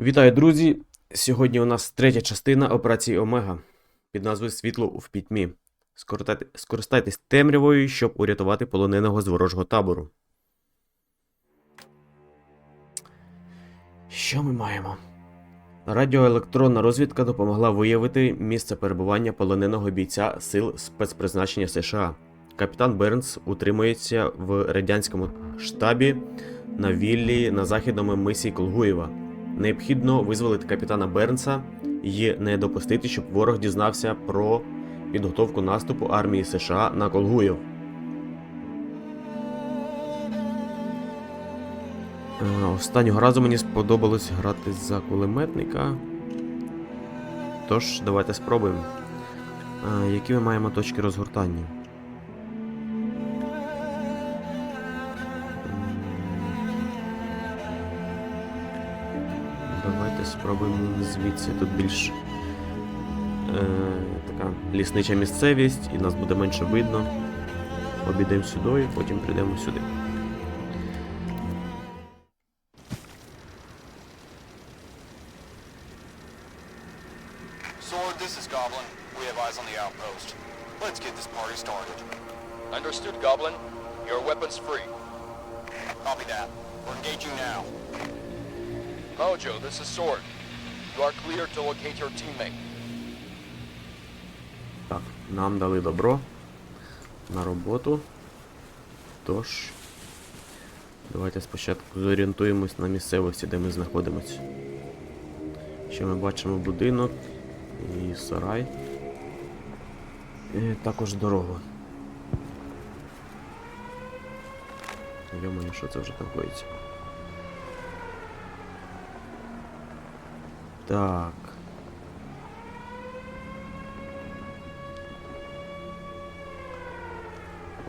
Вітаю, друзі! Сьогодні у нас третя частина операції Омега під назвою Світло в пітьмі. Скористайте- Скористайтесь темрявою, щоб урятувати полоненого з ворожого табору. Що ми маємо? Радіоелектронна розвідка допомогла виявити місце перебування полоненого бійця сил спецпризначення США. Капітан Бернс утримується в радянському штабі на віллі на західному мисі Колгуєва. Необхідно визволити капітана Бернса і не допустити, щоб ворог дізнався про підготовку наступу армії США на Колгуєв. Е, Останнього разу мені сподобалось грати за кулеметника. Тож, давайте спробуємо. Е, Які ми маємо точки розгортання? Давайте спробуємо звідси. Тут більш е, така ліснича місцевість, і нас буде менше видно. Обійдемо сюди, потім прийдемо сюди. Mojo, this is Sword. You are clear to locate your teammate. Так, нам дали добро на роботу. Тож, давайте спочатку зорієнтуємось на місцевості, де ми знаходимося. Ще ми бачимо будинок і сарай. І також дорогу. Йомаю, що це вже там коїться? Так.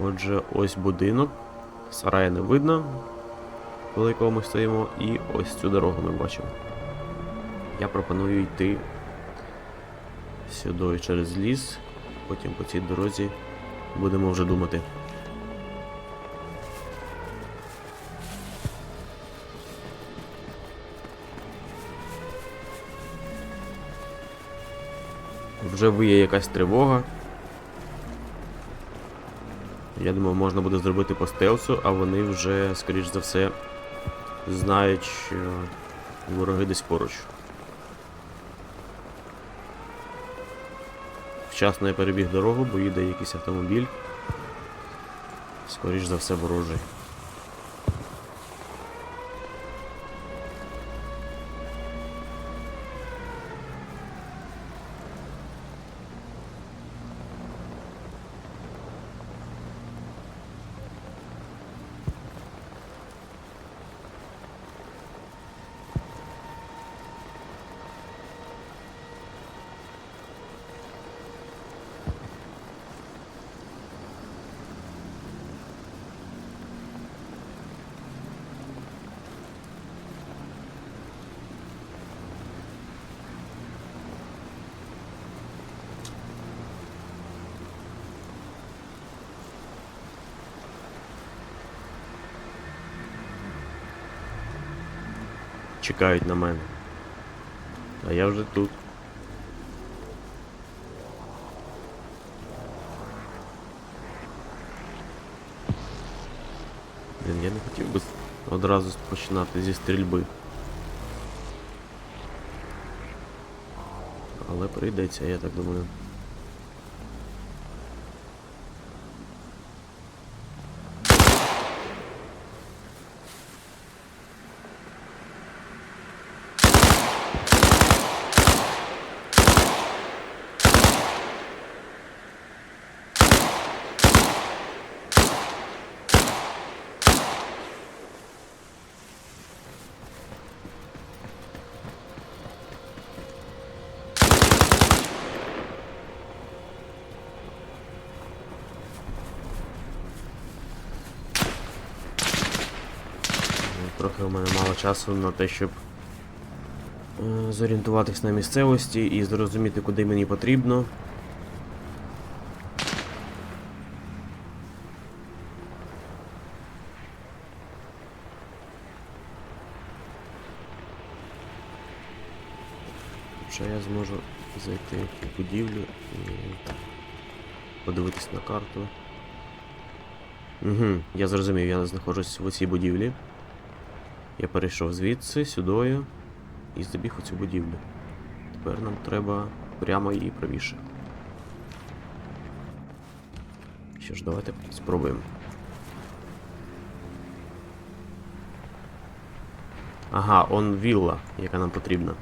Отже, ось будинок. Сарая не видно, коли якого ми стоїмо, і ось цю дорогу ми бачимо. Я пропоную йти сюди через ліс, потім по цій дорозі будемо вже думати. Вже виє якась тривога. Я думаю, можна буде зробити по стелсу, а вони вже, скоріш за все, знають, що вороги десь поруч. Вчасно я перебіг дорогу, бо їде якийсь автомобіль. Скоріш за все ворожий. Чекають на мене. А я вже тут. Блін, я не хотів би одразу починати зі стрільби. Але прийдеться, я так думаю. Ну, Трохи у мене мало часу на те, щоб е, зорієнтуватись на місцевості і зрозуміти, куди мені потрібно. Хоча я зможу зайти в будівлю і подивитись на карту. Угу, я зрозумів, я знаходжусь в цій будівлі. Я перейшов звідси, сюдою і забіг у цю будівлю. Тепер нам треба прямо її правіше. Що ж, давайте спробуємо. Ага, он вілла, яка нам потрібна.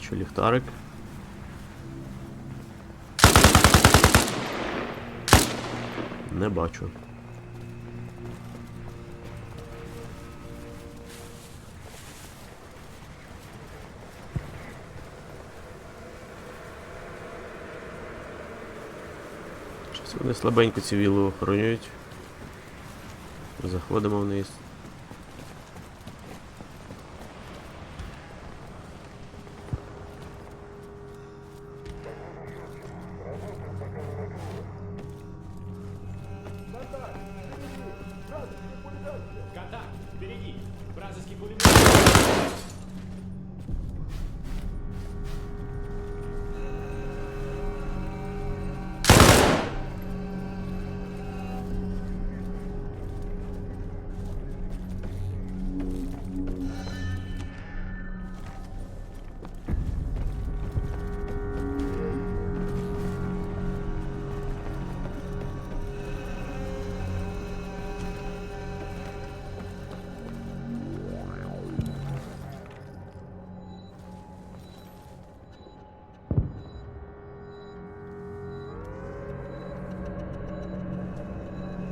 Бачу ліхтарик. Не бачу. Вони слабенько цю віллу охоронюють. Заходимо вниз. Вражеский пулемет!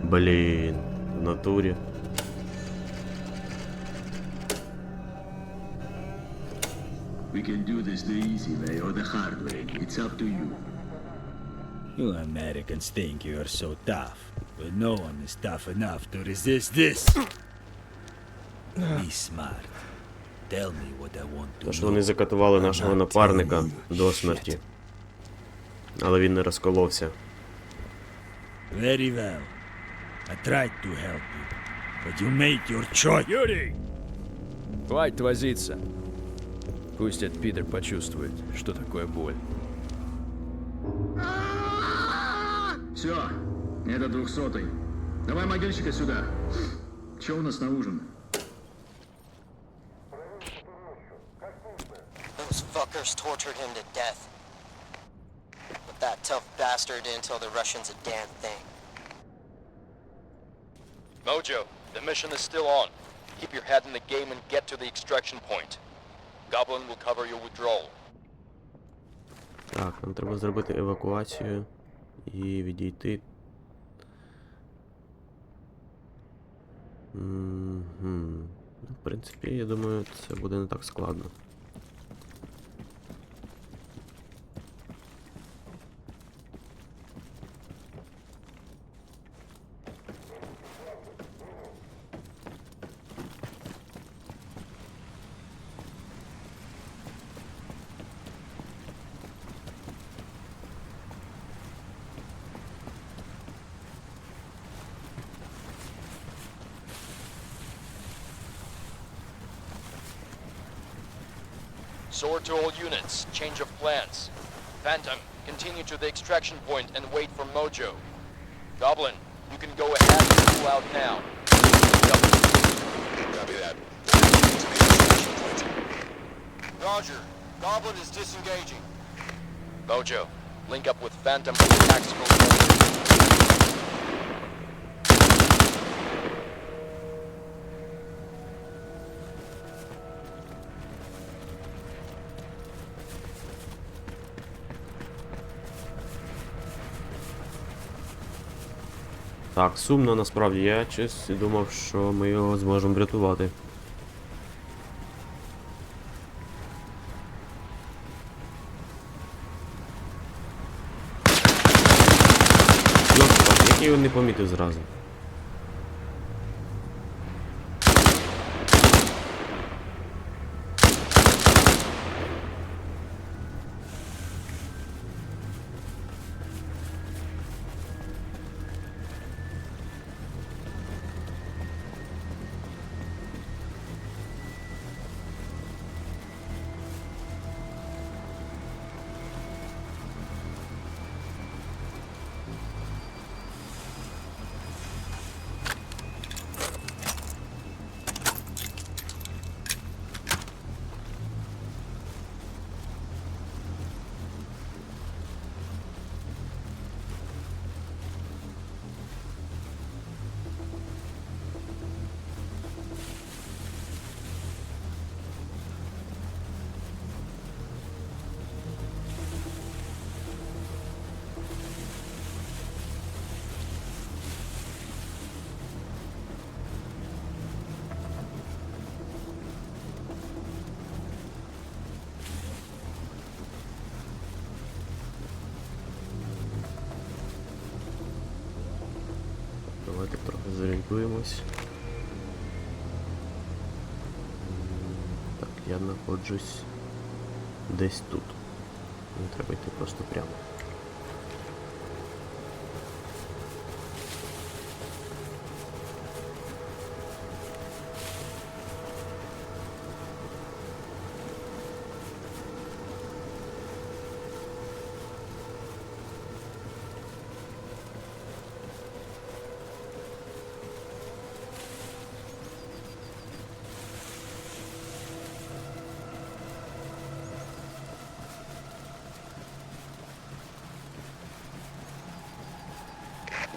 Блін, в натурі. We can do this the easy way or the hard way. It's up to you. You Americans think you are so tough, but no one is tough enough to resist this. Be smart. Tell me what I want to Тож know. вони закатували нашого напарника до смерті. Але він не розколовся. Very well. I tried to help you, but you made your choice. Yuri! Хватит возиться. Пусть этот пидор почувствует, что такое боль. Все, это двухсотый. Давай могильщика сюда. Че у нас на ужин? Those fuckers tortured him to death. But that tough bastard didn't tell the Russians a damn thing. Mojo, the mission is still on. Keep your head in the game and get to the extraction point. Goblin will cover your withdrawal. Так, нам треба зробити евакуацію і відійти. Ну, В принципі, я думаю, це буде не так складно. Sword to all units. Change of plans. Phantom, continue to the extraction point and wait for Mojo. Goblin, you can go ahead and pull out now. Copy that. To the extraction point. Roger. Goblin is disengaging. Mojo, link up with Phantom for the tactical. Так, сумно насправді. Я чись думав, що ми його зможемо врятувати. Йо, який він не помітив зразу. М, Так, я знаходжусь десь тут. Не треба йти просто прямо.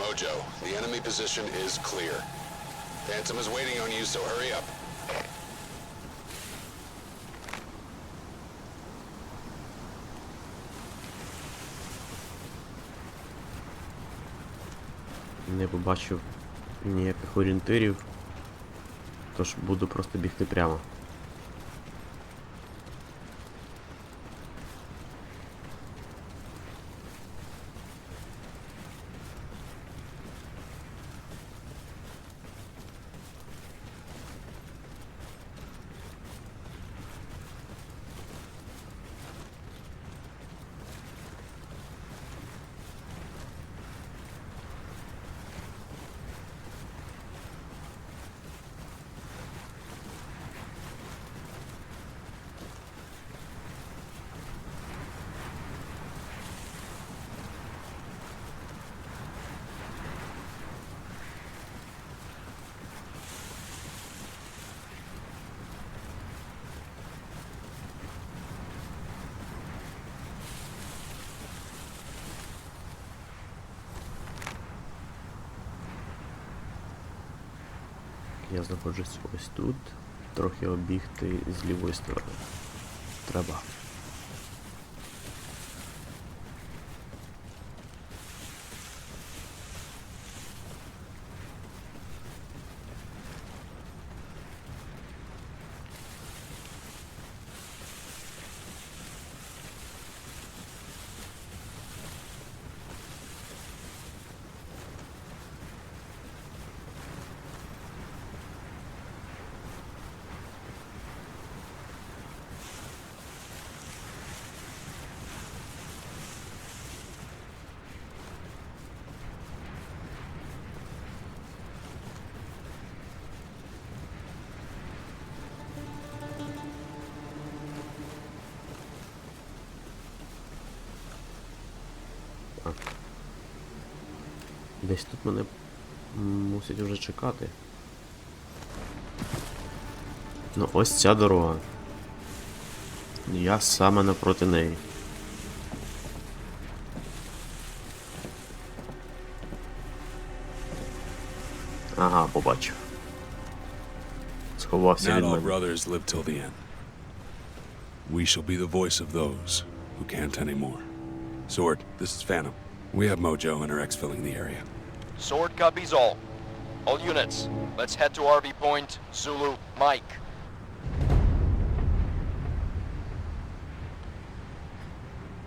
Mojo, the enemy position is clear. Phantom is waiting on you, so hurry up. Не побачив ніяких орієнтирів. Тож буду просто бігти прямо. Я знаходжусь ось тут. Трохи обігти з лівої сторони. Треба. Десь тут мене мусять вже чекати. Ну, ось ця дорога. Я саме напроти неї. Ага, побачив. Сховався від мене. We shall be the voice of those who can't anymore. Sword, this is Phantom. We have Mojo and her exfilling the area. Sword copies all. All units, let's head to RV Point, Zulu, Mike.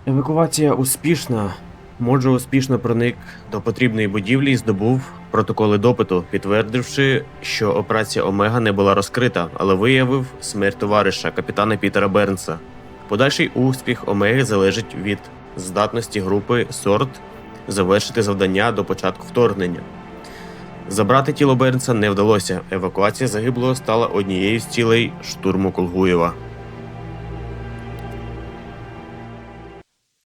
Евакуація успішна. Моджо успішно проник до потрібної будівлі і здобув протоколи допиту, підтвердивши, що операція Омега не була розкрита, але виявив смерть товариша капітана Пітера Бернса. Подальший успіх Омеги залежить від здатності групи Сорт завершити завдання до початку вторгнення. Забрати тіло Бернса не вдалося. Евакуація загиблого стала однією з цілей штурму Колгуєва.